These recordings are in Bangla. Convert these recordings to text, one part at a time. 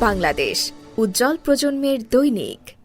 বাংলাদেশ উজ্জ্বল প্রজন্মের দৈনিক।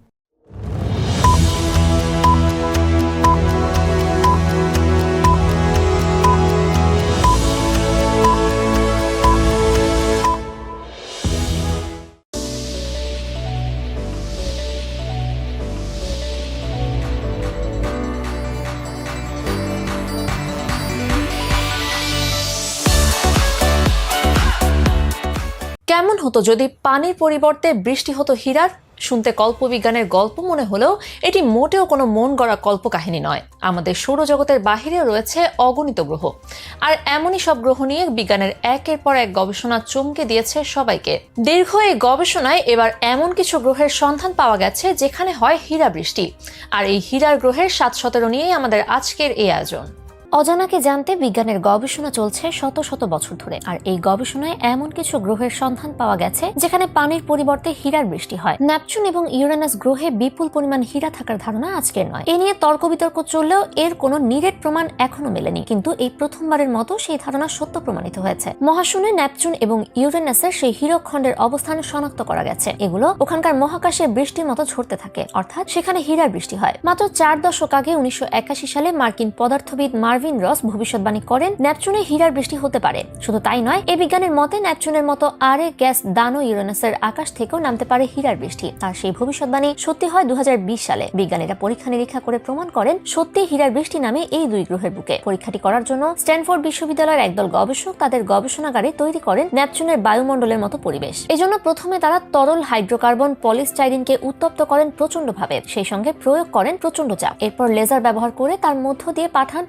কেমন হতো যদি পানির পরিবর্তে বৃষ্টি হতো হীরার। শুনতে কল্পবিজ্ঞানের গল্প মনে হলেও এটি মোটেও কোনো মন গড়া কল্পকাহিনী নয়। আমাদের সৌরজগতের বাহিরেও রয়েছে অগণিত গ্রহ। আর এমনই সব গ্রহ নিয়ে বিজ্ঞানের একের পর এক গবেষণা চমকে দিয়েছে সবাইকে। দীর্ঘ এই গবেষণায় এবার এমন কিছু গ্রহের সন্ধান পাওয়া গেছে যেখানে হয় হীরা বৃষ্টি। আর এই হীরার গ্রহের সাত সতেরো নিয়েই আমাদের আজকের এই আয়োজন। অজানাকে জানতে বিজ্ঞানের গবেষণা চলছে শত শত বছর ধরে। আর এই গবেষণায় এমন কিছু গ্রহের সন্ধান পাওয়া গেছে, যেখানে পানির পরিবর্তে হীরার বৃষ্টি হয়। ন্যাপচুন এবং ইউরেনাস গ্রহে বিপুল পরিমাণ হীরা থাকার ধারণা আজকের নয়। এ নিয়ে তর্ক বিতর্ক চললেও এর কোনো নিরেট প্রমাণ এখনও মেলেনি। কিন্তু এই প্রথমবারের মতো সেই ধারণা সত্য প্রমাণিত হয়েছে। মহাশূন্যে ন্যাপচুন এবং ইউরেনাসের সেই হীরকখণ্ডের অবস্থান শনাক্ত করা গেছে। এগুলো ওখানকার মহাকাশে বৃষ্টির মতো ঝরতে থাকে, অর্থাৎ সেখানে হীরার বৃষ্টি হয়। মাত্র চার দশক আগে উনিশশো একাশি সালে মার্কিন পদার্থবিদ মার্ভিন রস ভবিষ্যৎবাণী করেন। ন্যাপচুনে হীরার বৃষ্টি হতে পারে। শুধু তাই নয় এই বিজ্ঞানের মতে ন্যাপচুনের মতো আরে গ্যাস দানো ইউরেনাসের আকাশ থেকেও নামতে পারে হীরার বৃষ্টি। আর সেই ভবিষ্যৎবাণী সত্যি হয় দু হাজার বিশ সালে। বিজ্ঞানীরা পরীক্ষা নিরীক্ষা করে প্রমাণ করেন, সত্যি হীরার বৃষ্টি নামে এই দুই গ্রহের বুকে। পরীক্ষাটি করার জন্য স্ট্যানফোর্ড বিশ্ববিদ্যালয়ের একদল গবেষক তাদের গবেষণাগারে তৈরি করেন ন্যাপচুনের বায়ুমণ্ডলের মতো পরিবেশ। এজন্য প্রথমে তারা তরল হাইড্রোকার্বন পলিস্টাইরিনকে উত্তপ্ত করেন প্রচন্ডভাবে সেই সঙ্গে প্রয়োগ করেন প্রচণ্ড চাপ। এরপর লেজার ব্যবহার করে তার মধ্য দিয়ে পাঠান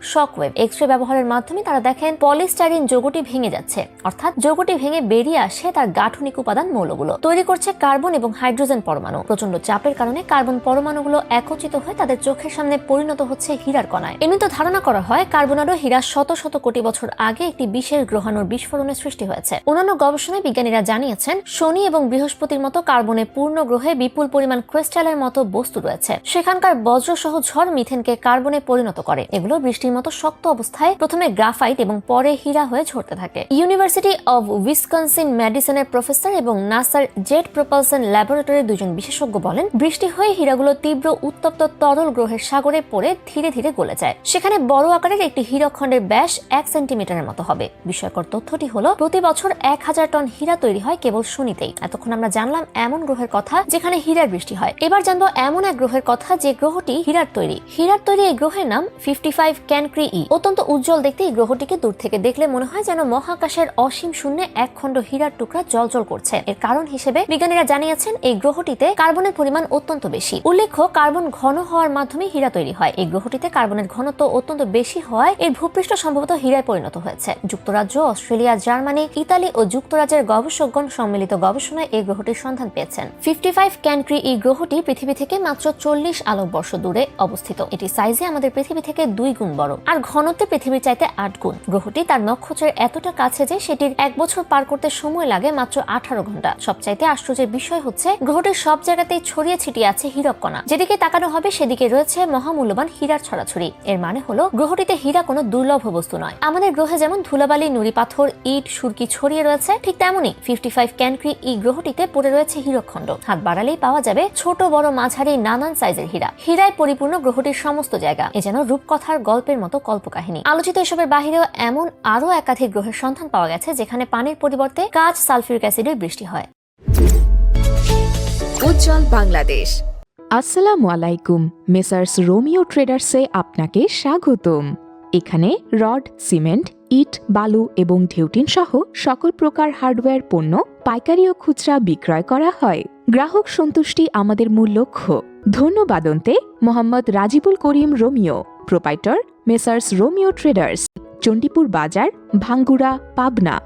শকওয়েভ এক্স রে ব্যবহারের মাধ্যমে তারা দেখেন পলিস্টাইরিন যৌগটি ভেঙে যাচ্ছে। অর্থাৎ যৌগটি ভেঙে বেরিয়ে আসে তার গাঠনিক উপাদান মৌলগুলো। তৈরি করছে কার্বন এবং হাইড্রোজেন পরমাণু। প্রচণ্ড চাপের কারণে কার্বন পরমাণুগুলো একত্রিত হয়ে তাদের চোখের সামনে পরিণত হচ্ছে হীরার কণায়। এমনিতে ধারণা করা হয় কার্বন ও হীরা শত শত কোটি বছর আগে একটি বিশেষ গ্রহাণুর বিস্ফোরণের সৃষ্টি হয়েছে। অন্যান্য গবেষণায় বিজ্ঞানীরা জানিয়েছেন, শনি এবং বৃহস্পতির মতো কার্বনে পূর্ণ গ্রহে বিপুল পরিমাণ ক্রিস্টালের মতো বস্তু রয়েছে। সেখানকার বজ্রসহ ঝড় মিথেনকে কার্বনে পরিণত করে। এগুলো বৃষ্টির মতো শক্ত অবস্থায় প্রথমে গ্রাফাইট এবং পরে হীরা হয়ে ঝরতে থাকে। ইউনিভার্সিটি অব উইসকনসিন মেডিসিনের প্রফেসর এবং নাসার জেট প্রপালসন ল্যাবরেটরির দুজন বিশেষজ্ঞ বলেন, বৃষ্টি হয়ে হীরাগুলো তীব্র, উত্তপ্ত, তরল গ্রহের সাগরে পড়ে ধীরে ধীরে গলে যায়। সেখানে বড় আকারের একটি হীরকখণ্ডের ব্যাস এক সেন্টিমিটারের মতো হবে। বিস্ময়কর তথ্যটি হলো, প্রতি বছর এক হাজার টন হীরা তৈরি হয় কেবল শনিতেই। এতক্ষণ আমরা জানলাম এমন গ্রহের কথা যেখানে হীরার বৃষ্টি হয়। এবার জানব এমন এক গ্রহের কথা যে গ্রহটি হীরার তৈরি। হীরার তৈরি এই গ্রহের নাম ফিফটি ফাইভ ক্যানক্রি ই। অত্যন্ত উজ্জ্বল দেখতে এই গ্রহটিকে দূর থেকে দেখলে মনে হয় যেন মহাকাশের অসীম শূন্যে এক খণ্ড হীরার টুকরা জলজল করছে। এর কারণ হিসেবে বিজ্ঞানীরা জানিয়েছেন, এই গ্রহটিতে কার্বনের পরিমাণ অত্যন্ত বেশি। উল্লেখ্য, কার্বন ঘন হওয়ার মাধ্যমে হীরা তৈরি হয়। এই গ্রহটিতে কার্বনের ঘনত্ব অত্যন্ত বেশি হওয়ায় এর ভূপৃষ্ঠ সম্ভবত হীরায় পরিণত হয়েছে। যুক্তরাজ্য, অস্ট্রেলিয়া, জার্মানি, ইতালি ও যুক্তরাজ্যের গবেষকগণ সম্মিলিত গবেষণায় এই গ্রহটির সন্ধান পেয়েছেন। ফিফটি ফাইভ ক্যান্ট্রি এই গ্রহটি পৃথিবী থেকে মাত্র চল্লিশ আলোক বর্ষ দূরে অবস্থিত। এটি সাইজে আমাদের পৃথিবী থেকে দুই গুণ বড়। আর ঘনত্বে পৃথিবীর চাইতে আট গুণ। গ্রহটি তার নক্ষত্রের এতটা কাছে যে সেটির এক বছর পার করতে সময় লাগে মাত্র আঠারো ঘণ্টা। সবচাইতে আশ্চর্যের বিষয় হচ্ছে গ্রহটির সব জায়গাতেই ছড়িয়ে ছিটিয়ে আছে হীরক কণা যেদিকে তাকানো হবে, সেদিকে রয়েছে মহামূল্যবান হীরার ছড়াছড়ি। এর মানে হলো, গ্রহটিতে হীরা কোনো দুর্লভ বস্তু নয়। আমাদের গ্রহে যেমন ধুলাবালি, নুড়ি পাথর, ইট, সুরকি ছড়িয়ে রয়েছে, ঠিক তেমনই ফিফটি ফাইভ ক্যানক্রি এই গ্রহটিতে পড়ে রয়েছে হীরকখণ্ড হাত বাড়ালেই পাওয়া যাবে ছোট, বড়, মাঝারি, নানান সাইজের হীরা। হীরায় পরিপূর্ণ গ্রহটির সমস্ত জায়গা। এ যেন রূপকথার গল্পের মতো কল্পকাহিনী। আলোচিত এসবের বাহিরেও এমন আরও একাধিক গ্রহের সন্ধান পাওয়া গেছে যেখানে পানির পরিবর্তে কাঁচ সালফিউরিক অ্যাসিডের বৃষ্টি হয়। উজ্জ্বল বাংলাদেশ। আসসালামু আলাইকুম মেসার্স রোমিও ট্রেডার্সে আপনাকে স্বাগতম। এখানে রড সিমেন্ট ইট বালু এবং ঢেউটিন সহ সকল প্রকার হার্ডওয়্যার পণ্য পাইকারি ও খুচরা বিক্রয় করা হয়। গ্রাহক সন্তুষ্টি আমাদের মূল লক্ষ্য। ধন্যবাদন্তে Mohammad Rajibul Karim Romeo proprietor messrs Romeo traders Chandipur Bazar Bhangura Pabna.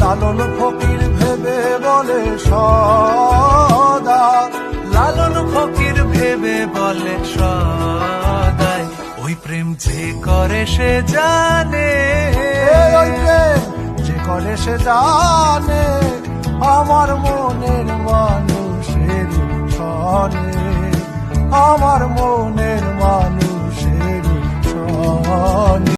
Lalon Fakir ভেবে বলে সদা। লালন ফকির ভেবে বলে সদাই। ওই প্রেম যে করে সে জানে। ওই প্রেম। যে করে সে জানে আমার মনের মানুষের ছনে আমার মনে